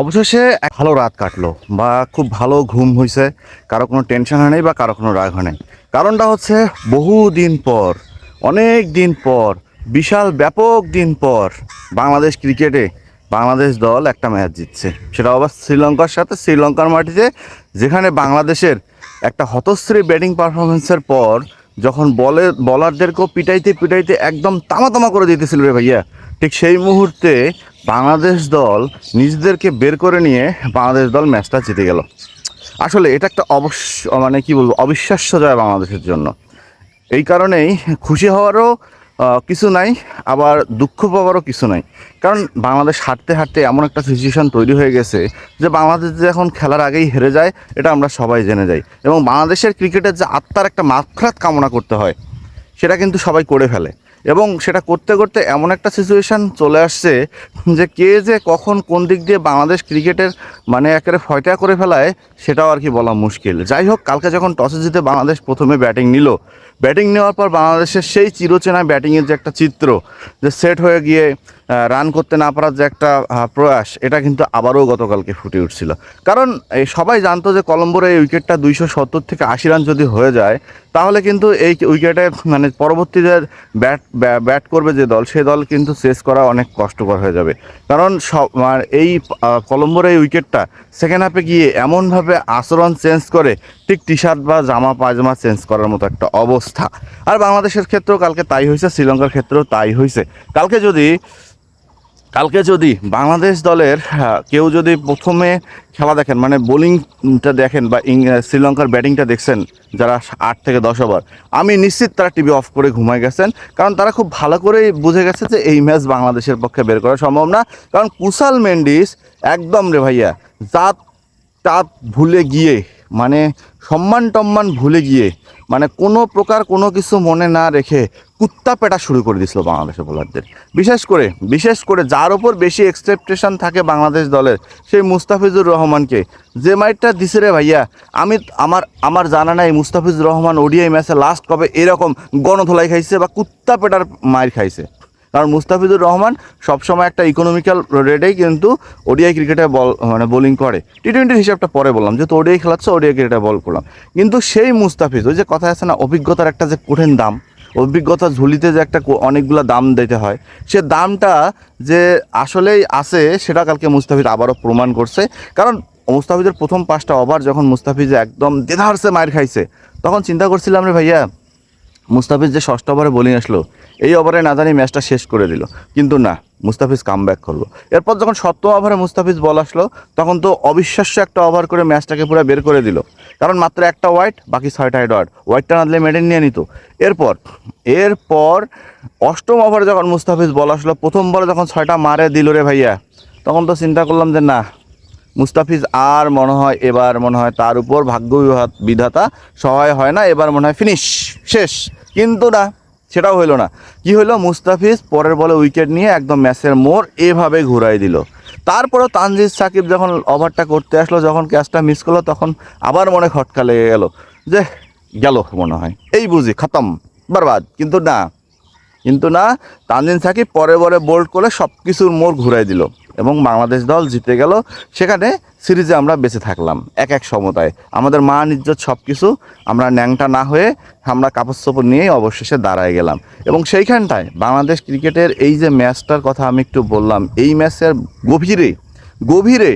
অবশেষে ভালো রাত কাটলো বা খুব ভালো ঘুম হয়েছে কারও কোনো টেনশন হয় নাই বা কারও কোনো রাগ হয় নাই। কারণটা হচ্ছে বহু দিন পর, অনেক দিন পর, বিশাল ব্যাপক দিন পর বাংলাদেশ ক্রিকেটে বাংলাদেশ দল একটা ম্যাচ জিতছে। সেটা আবার শ্রীলঙ্কার সাথে, শ্রীলঙ্কার মাটিতে, যেখানে বাংলাদেশের একটা হতশ্রী ব্যাটিং পারফরমেন্সের পর যখন বলে বলারদেরকেও পিটাইতে পিটাইতে একদম তামা তামা করে দিতেছিল রে ভাইয়া। ঠিক সেই মুহূর্তে বাংলাদেশ দল নিজেদেরকে বের করে নিয়ে বাংলাদেশ দল ম্যাচটা জিতে গেল। আসলে এটা একটা অবশ্য মানে কি বলব, অবিশ্বাস্য জয় বাংলাদেশের জন্য। এই কারণেই খুশি হওয়ারও কিছু নাই, আবার দুঃখ পাওয়ারও কিছু নাই। কারণ বাংলাদেশ হাঁটতে হাঁটতে এমন একটা সিচুয়েশন তৈরি হয়ে গেছে যে বাংলাদেশ যে এখন খেলার আগেই হেরে যায়, এটা আমরা সবাই জেনে যাই। এবং বাংলাদেশের ক্রিকেটের যে আত্মার একটা মাত্রাত কামনা করতে হয়, সেটা কিন্তু সবাই করে ফেলে। এবং সেটা করতে করতে এমন একটা সিচুয়েশান চলে আসছে যে কে যে কখন কোন দিক দিয়ে বাংলাদেশ ক্রিকেটের মানে একেবারে ফয়টা করে ফেলায় সেটাও আর কি বলা মুশকিল। যাই হোক কালকে যখন টসে জিতে বাংলাদেশ প্রথমে ব্যাটিং নিল ব্যাটিং নেওয়ার পর বাংলাদেশের সেই চিরচেনা ব্যাটিংয়ের যে একটা চিত্র, যে সেট হয়ে গিয়ে রান করতে না পারার যে একটা প্রয়াস, এটা কিন্তু আবারও গতকালকে ফুটে উঠছিল। কারণ সবাই জানতো যে কলম্বোর এই উইকেটটা দুইশো সত্তর থেকে আশি রান যদি হয়ে যায়, তাহলে কিন্তু এই উইকেটে মানে পরবর্তীতে ব্যাট ব্যাট করবে যে দল, সে দল কিন্তু চেস করা অনেক কষ্টকর হয়ে যাবে। কারণ সব এই কলম্বোর এই উইকেটটা সেকেন্ড হাফে গিয়ে এমনভাবে আচরণ চেঞ্জ করে, ঠিক টি শার্ট বা জামা, পায়জামা চেঞ্জ করার মতো একটা অবস্থা। আর বাংলাদেশের ক্ষেত্রেও কালকে তাই হয়েছে, শ্রীলঙ্কার ক্ষেত্রেও তাই হয়েছে। কালকে যদি কালকে যদি বাংলাদেশ দলের কেউ যদি প্রথমে খেলা দেখেন মানে বোলিংটা দেখেন বা শ্রীলঙ্কার ব্যাটিংটা দেখছেন, যারা আট থেকে দশ ওভার, আমি নিশ্চিত তারা টিভি অফ করে ঘুমায় গেছেন, কারণ তারা খুব ভালো করেই বুঝে গেছে যে এই ম্যাচ বাংলাদেশের পক্ষে বের করা সম্ভব না। কারণ কুশাল মেন্ডিস, একদম রে ভাইয়া জাত টাত ভুলে গিয়ে মানে সম্মান টম্মান ভুলে গিয়ে মানে কোনো প্রকার কোনো কিছু মনে না রেখে কুত্তা পেটা শুরু করে দিছিল বাংলাদেশের বোলারদের। বিশেষ করে বিশেষ করে যার ওপর বেশি এক্সপেকটেশন থাকে বাংলাদেশ দলের, সেই মুস্তাফিজুর রহমানকে। যে মাইটটা দিছে রে ভাইয়া, আমি আমার আমার জানা নাই মুস্তাফিজুর রহমান ওডিআই ম্যাচে লাস্ট কবে এরকম গণধোলাই খাইছে বা কুত্তা পেটার মার খাইছে। কারণ মুস্তাফিজুর রহমান সবসময় একটা ইকোনমিক্যাল রেটেই কিন্তু ওডিআই ক্রিকেটে বল মানে বোলিং করে। টি টোয়েন্টির হিসাবটা পরে বললাম, যেহেতু ওডিআই খেলাচ্ছে, ওডিআই ক্রিকেটে বল করলাম। কিন্তু সেই মুস্তাফিজ, ওই যে কথা আছে না, অভিজ্ঞতার একটা যে কঠিন দাম অভিজ্ঞতা ঝুলিতে যে একটা অনেকগুলো দাম দিতে হয়, সে দামটা যে আসলেই আছে, সেটা কালকে মুস্তাফিজ আবারও প্রমাণ করছে। কারণ মুস্তাফিজের প্রথম পাঁচটা ওভার যখন মুস্তাফিজ একদম দেধারসে মায়ের খাইছে, তখন চিন্তা করছিলাম রে ভাইয়া মুস্তাফিজ যে ষষ্ঠ ওভারে বোলিং আসলো, এই ওভারে না জানি ম্যাচটা শেষ করে দিল। কিন্তু না, মুস্তাফিজ কাম ব্যাক করল। এরপর যখন সপ্তম ওভারে মুস্তাফিজ বল আসলো, তখন তো অবিশ্বাস্য একটা ওভার করে ম্যাচটাকে পুরো বের করে দিল। কারণ মাত্র একটা ওয়াইট বাকি ছয়টা হেড ওয়াইট ওয়াইটটা না দিলে মেডেন নিয়ে নিত। এরপর এরপর অষ্টম ওভারে যখন মুস্তাফিজ বল আসলো, প্রথম বলে যখন ছয়টা মারে দিল রে ভাইয়া, তখন তো চিন্তা করলাম যে না, মুস্তাফিজ আর মনে হয় এবার মনে হয় তার উপর ভাগ্য বিধাতা সহায় হয় না, এবার মনে হয় ফিনিশ শেষ। কিন্তু না, সেটাও হইল না। কি হইল? মুস্তাফিজ পরের বলে উইকেট নিয়ে একদম ম্যাচের মোড় এভাবে ঘুরাই দিল। তারপরেও তানজিদ সাকিব যখন ওভারটা করতে আসলো, যখন ক্যাচটা মিস করল, তখন আবার মনে খটকা লেগে গেল। যে, গেল মনে হয়। এই বুঝি, খতম, বরবাদ। কিন্তু না কিন্তু না তানজিন সাকিব পরে পরে বোল্ড করে সব কিছুর মোড় ঘুরাই দিল। এবং বাংলাদেশ দল জিতে গেল। সেখানে সিরিজে আমরা বেঁচে থাকলাম, এক এক সমতায়। আমাদের মা ইজ্জত সব কিছু আমরা ন্যাংটা না হয়ে আমরা কাপড় চোপড় নিয়েই অবশেষে দাঁড়ায় গেলাম। এবং সেইখানটায় বাংলাদেশ ক্রিকেটের এই যে ম্যাচটার কথা আমি একটু বললাম, এই ম্যাচের গভীরে গভীরে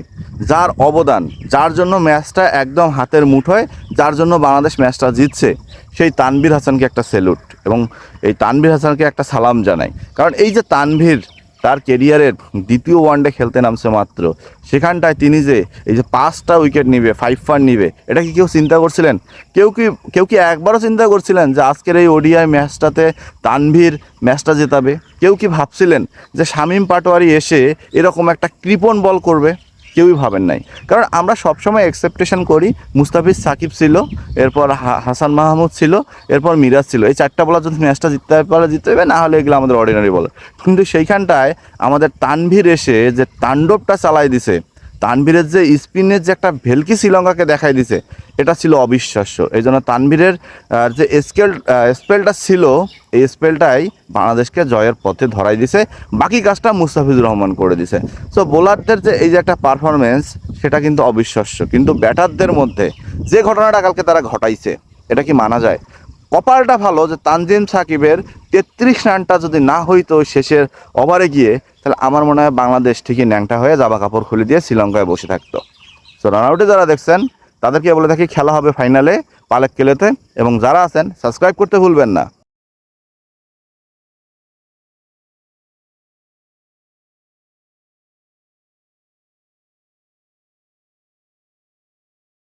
যার অবদান, যার জন্য ম্যাচটা একদম হাতের মুঠোয় যার জন্য বাংলাদেশ ম্যাচটা জিতছে, সেই তানভীর হাসানকে একটা সেলুট এবং এই তানভীর হাসানকে একটা সালাম জানাই। কারণ এই যে তানভীর তার কেরিয়ারের দ্বিতীয় ওয়ানডে খেলতে নামছে মাত্র। সেখানটায় তিনি যে এই যে পাঁচটা উইকেট নিবে ফাইভ ফার নিবে, এটা কি কেউ চিন্তা করছিলেন? কেউ কি কেউ কি একবারও চিন্তা করছিলেন যে আজকের এই ওডিআই ম্যাচটাতে তানভীর ম্যাচটা জেতাবে? কেউ কি ভাবছিলেন যে শামীম পাটোয়ারি এসে এরকম একটা কৃপন বল করবে? কেউই ভাবেন নাই। কারণ আমরা সবসময় এক্সেপ্টেশন করি মুস্তাফিজ সাকিব ছিল, এরপর হাসান মাহমুদ ছিল, এরপর মিরাজ ছিল। এই চারটা বলার যদি ম্যাচটা জিততে পারে জিততে হবে, না হলে এগুলো আমাদের অর্ডিনারি বল কিন্তু সেইখানটায় আমাদের তানভীর এসে যে তাণ্ডবটা চালাই দিছে তানভীরের যে স্পিনের যে একটা ভেলকি শ্রীলঙ্কাকে দেখাই দিছে, এটা ছিল অবিশ্বাস্য। এই জন্য তানভীরের যে স্কেল স্পেলটা ছিল, এই স্পেলটাই বাংলাদেশকে জয়ের পথে ধরাই দিছে। বাকি কাজটা মুস্তাফিজুর রহমান করে দিছে। সো বোলারদের যে এই যে একটা পারফরমেন্স সেটা কিন্তু অবিশ্বাস্য। কিন্তু ব্যাটারদের মধ্যে যে ঘটনাটা কালকে তারা ঘটাইছে, এটা কি মানা যায়? কপালটা ভালো যে তানজিম সাকিবের তেত্রিশ রানটা যদি না হইতো শেষের ওভারে গিয়ে তাহলে আমার মনে হয় বাংলাদেশ ঠিকই ন্যাংটা হয়ে জামা কাপড় খুলে দিয়ে শ্রীলঙ্কায় বসে থাকতো। সো রান আউটে যারা দেখছেন, তাদেরকে বলে থাকি, খেলা হবে ফাইনালে পালেক কেলেতে এবং যারা আছেন সাবস্ক্রাইব করতে ভুলবেন না।